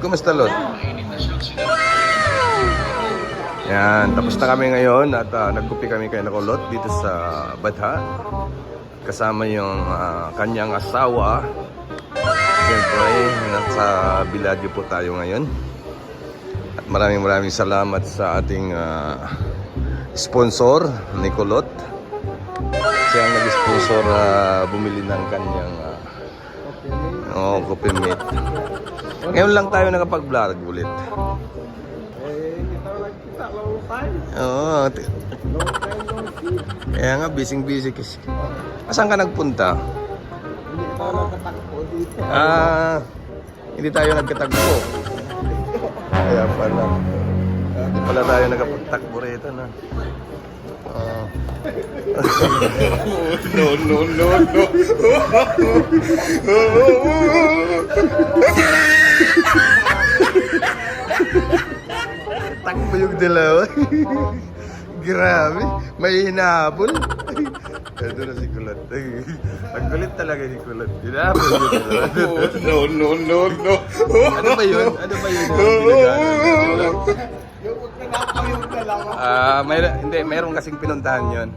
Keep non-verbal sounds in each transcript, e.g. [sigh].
Kumusta Lord? Yan, tapos na kami ngayon at uh, nagkupi kami kay Nakulot dito sa Badha. Kasama yung ah, kanyang asawa. Siyempre, nasa Biladyo po tayo ngayon. At maraming maraming salamat sa ating ah, sponsor, Nicolot. Siya ang nag-sponsor ah, bumili ng kanyang uh, oh, coffee mate. Ngayon lang tayo nakapag-vlog ulit. Oo. see. Kaya nga, busy-busy kasi. Saan ka nagpunta? Hindi tayo nagkatakbo dito. Ah, hindi tayo nagkatagpo. Kaya pala. Hindi pala tayo nagkapagtakbo rito na. Ah. [laughs] No, no, no, no. [laughs] Takbo yung dalawa. Grabe. May hinabol. Ito na si Kulot. Ang kulit talaga ni Kulot. Hinabol yung dalawa. No, no, no, no. Ano ba yun? Ano ba yun? Ah, may hindi, meron kasing pinuntahan 'yon.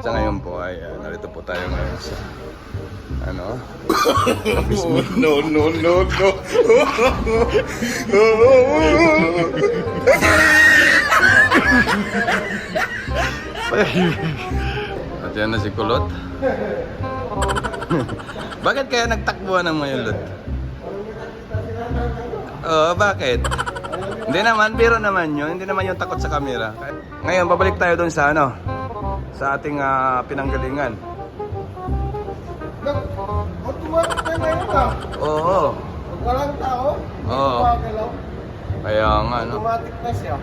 Sa ngayon po ay ah, narito po tayo ngayon sa ano? [laughs] No, no, no, no. At yan na si Kulot. [laughs] bakit kaya nagtakbuhan ng ngayon, Lot? Oo, bakit? Hindi naman, biro naman yun. Hindi naman yung takot sa camera. Ngayon, babalik tayo doon sa ano? Sa ating ah, pinanggalingan. Oo. Pag walang tao, hindi Oo. gumagalaw. Kaya nga, no? Automatic na siya.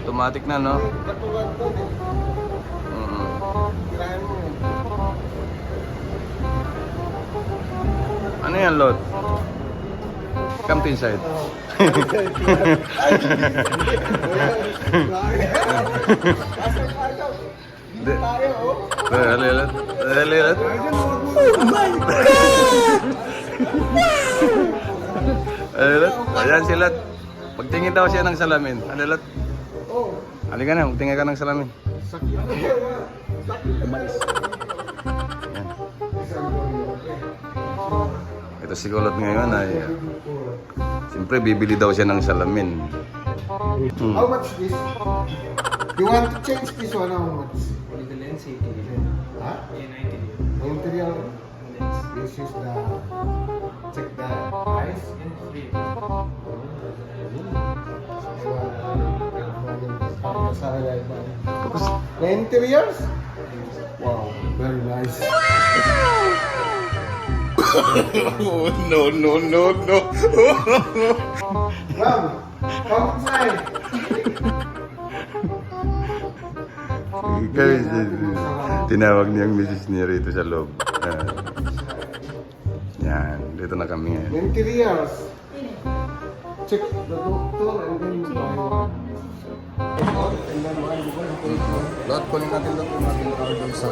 Automatic na, no? Hindi Katulad din. Mm. Mo yun. Ano yan, Lot? Come to inside. Kasi ayaw. Hindi tayo oh. Dali, Lot. Dali, Lot. Dali, Lot. Ayan si Lot. Pagtingin daw siya ng salamin. Ano, Lot? Oh. Halika na, magtingin ka ng salamin. Sakit. Yan. Ito si Kulot ngayon ay... uh, Siyempre, bibili daw siya ng salamin. Hmm. How much this? You want to change this one? How much? The lens 80. Huh? Yeah, 90. The interior? Lens. This is the... Check the eyes. Free. Tapos, The interiors? Wow, very nice. no, no, no, no. Ma'am, come inside. Kaya tinawag niyang misis niya rito sa loob. Ah. Yan, dito na kami The ngayon. interiors. Check the doctor and then buy. And then buy the one. Lot, kunin natin lot yung ating doon sa...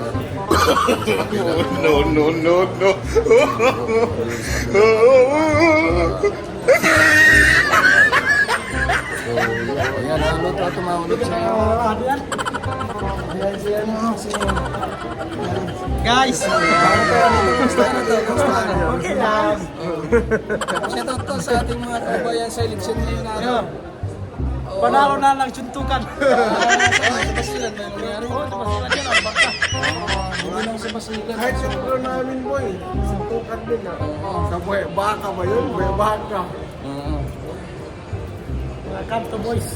No, no, no, no. [laughs] [laughs] So, ayan, ah, lot, ah, tumawag sa... Guys! Okay lang. Shout out to sa ating mga kabayan sa eleksyon ngayon na Panalo na lang suntukan. Sa Basilan, may nangyari. Oo, tumasilan yan. Ang baka. Hindi lang sa Basilan. Kahit sa lugar namin, boy, suntukan din ah. Sa buhay, baka ba yun? Buhay baka. Oo. Welcome to boys.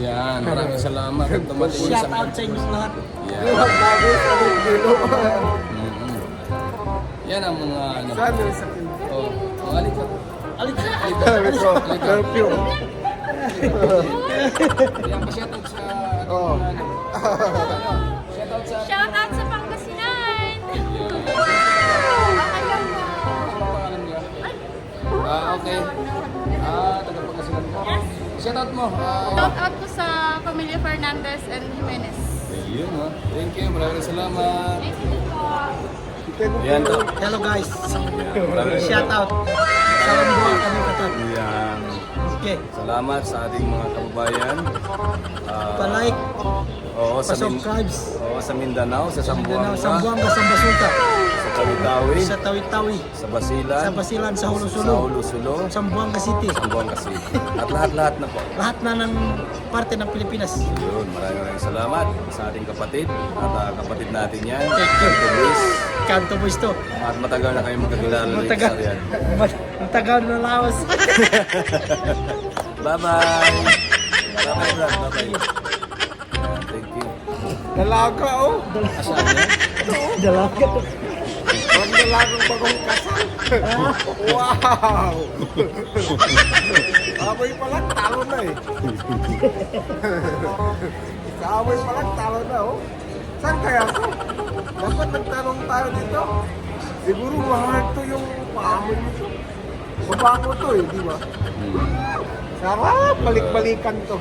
Yan, maraming salamat at dumating sa Shout out sa inyo lahat. Yan. Yung bago sa kilo. Mhm. Yan ang mga ano. Saan yung sa kilo? Oh, oh alik ka. Alik. Thank you. Yan, pa-shoutout sa Oh. ano. Ano? Shoutout sa Shout out sa Pangasinan! Ayaw mo. pangalan niya? Ah, okay. Ah, taga Pangasinan ka. Yes. Shoutout mo. Ah, Shout out ko sa Pamilya Fernandez and Jimenez. Ayun, oh. Thank you. Maraming salamat. Thank you po. Yan. Hello guys. Shout out. Sa Salam doa kami kata. Yan. Okay. Salamat sa ating mga kababayan. Ah, Pa-like, Oo, sa, Min- pa-subscribe. oo, sa Mindanao, sa Mindanao, Sambuanga, Sambuanga, Sambasulta, sa Tawi-Tawi, sa Tawi-Tawi, sa Basilan, sa Basilan, sa sa Hulusulo, Hulusulo, Sambuanga City. Sambuanga City. At lahat-lahat na po. Lahat na ng parte ng Pilipinas. Yun, maraming maraming salamat sa ating kapatid at ah, kapatid natin yan. Thank you. Luis. Kanto mo ito. At matagal na kayo magkakilala Matagal. sa. Matagal na lawas. [laughs] Bye-bye! Bye-bye, Brad. Bye-bye. Yan, Thank you. Dalaga oh. Yan? Dalaga. Ang dalagang bagong kasal. wow! Amoy pa lang, talo na eh. Sa [laughs] amoy pa lang, talo na oh. Saan kaya to? Dapat nagtanong tayo dito. Siguro mahal to yung paamoy nito. Mabago to eh, di ba? Sarap, balik-balikan to.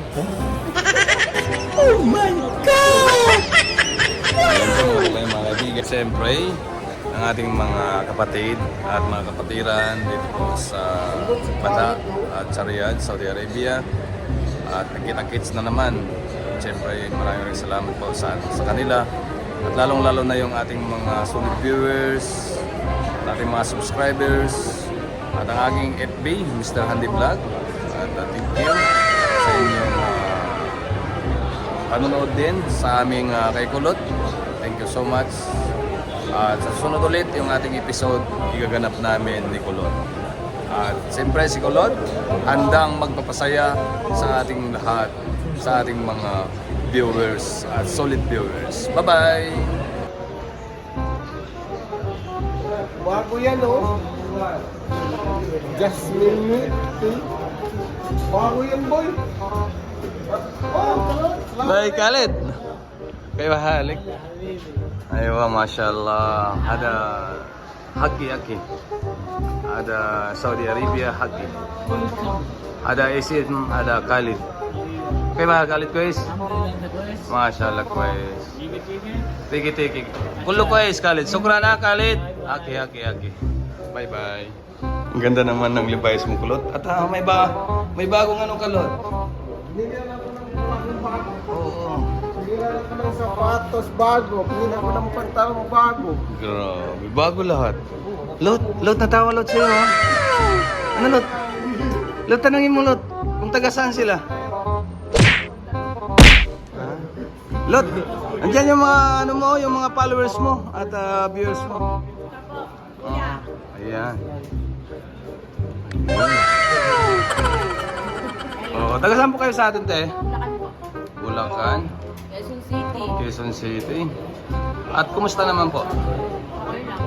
Oh my God! Kaibigan. Siyempre, ang ating mga kapatid at mga kapatiran dito po sa Bata at sa Riyadh, Saudi Arabia. At nagkita-kits na naman. Siyempre, maraming salamat po sa, sa kanila. At lalong-lalo na yung ating mga solid viewers, at ating mga subscribers, at ang aking FB, Mr. Handy Vlog. At uh, thank you sa inyong uh, panonood din sa aming uh, kay Kulot. Thank you so much. At sa susunod ulit yung ating episode, igaganap namin ni Kulot. At siyempre si Kulot, handang magpapasaya sa ating lahat, sa ating mga viewers at solid viewers. Bye-bye! Bago yan oh. Jasmine milk tea. Bago yan boy. Oh, Bye Kayo halik? Aywa, mashallah. Ada haki haki. Ada Saudi Arabia haki. Ada Isin, ada Khalid. Kayo Khalid kuis? Mashallah kuis. Tiki tiki. Kullo kuis Khalid. Sukran na Khalid. Haki haki haki. Bye bye. Ang ganda naman ng Levi's mo kulot. At ah, may ba may bagong ano kalot. Binigyan ako ng bagong bago. Oo. Binigyan ako ng sapatos bago. Binigyan ako ng pantalong bago. Grabe, bago lahat. Lot, Lot, natawa Lot sa'yo ha? Ano Lot? Lot, tanongin mo Lot, kung taga saan sila? Ha? Lot, andyan yung mga ano mo, yung mga followers mo at ah, viewers mo. Oh, ayan. Oh, taga saan po kayo sa atin, te? Lakan po. Bulacan, City. Quezon City. At kumusta naman po? Okay lang.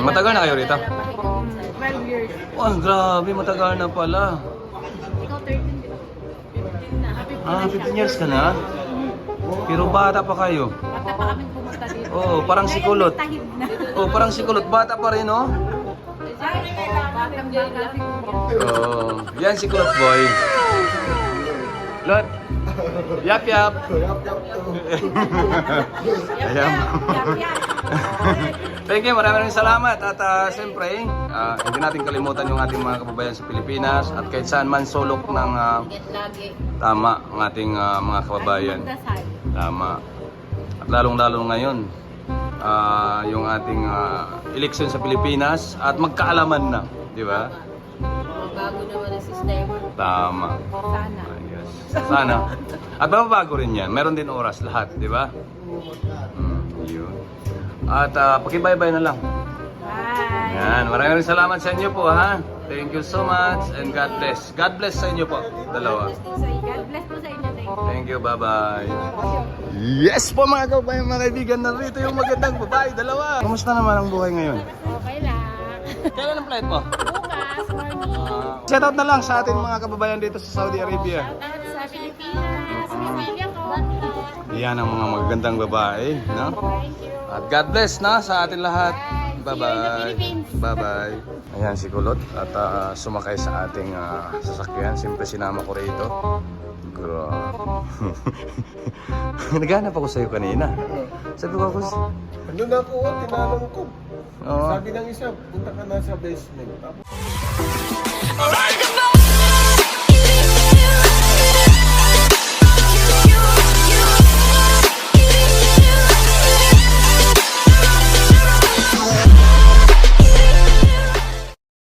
Matagal na kayo rito? 12 years. Oh, grabe, matagal na pala. Ikaw 13 di ba? 15 na. Ah, 15 years ka na? Pero bata pa kayo. Bata pa kami pumunta dito. Oo, parang si Kulot. Oh, parang si Kulot, bata pa rin, oh. Oh, yan si Kulot Boy. Lot. Yap, yap. Yap, yap. Ayan. [laughs] Thank you, maraming maraming salamat. At ah, siyempre, ah, hindi natin kalimutan yung ating mga kababayan sa Pilipinas at kahit saan man sulok ng lagi. tama ang ating ah, mga kababayan. Tama. At lalong-lalo ngayon, ah, yung ating ah, eleksyon sa Pilipinas at magkaalaman na, di ba? Bago naman ang sistema. Tama. Sana. Sana. At mababago rin yan. Meron din oras lahat, di ba? Mm, yun. At uh, pakibaybay na lang. Bye. Yan. Maraming salamat sa inyo po, ha? Thank you so much and God bless. God bless sa inyo po. Dalawa. God bless po sa inyo. Thank you. Bye-bye. Yes po mga kabayan, mga kaibigan. Narito yung magandang babae, dalawa. Kamusta naman ang buhay ngayon? Okay lang. Kailan ang flight mo? Bukas, morning. Shout out na lang sa ating mga kababayan dito sa Saudi Arabia. Shout out Pilipinas. Pamilya ko. Yan ang mga magagandang babae, no? At God bless na sa atin lahat. Bye. Bye-bye. Bye-bye. Ayan si Kulot at ah, sumakay sa ating ah, sasakyan. Siyempre sinama ko rito. Grabe. [laughs] Naghanap ako sa'yo kanina. Sabi ko ako, Ano na ako, oh, tinanong ko. Oo. Sabi ng isa, punta ka na sa basement. Tapos, Alright!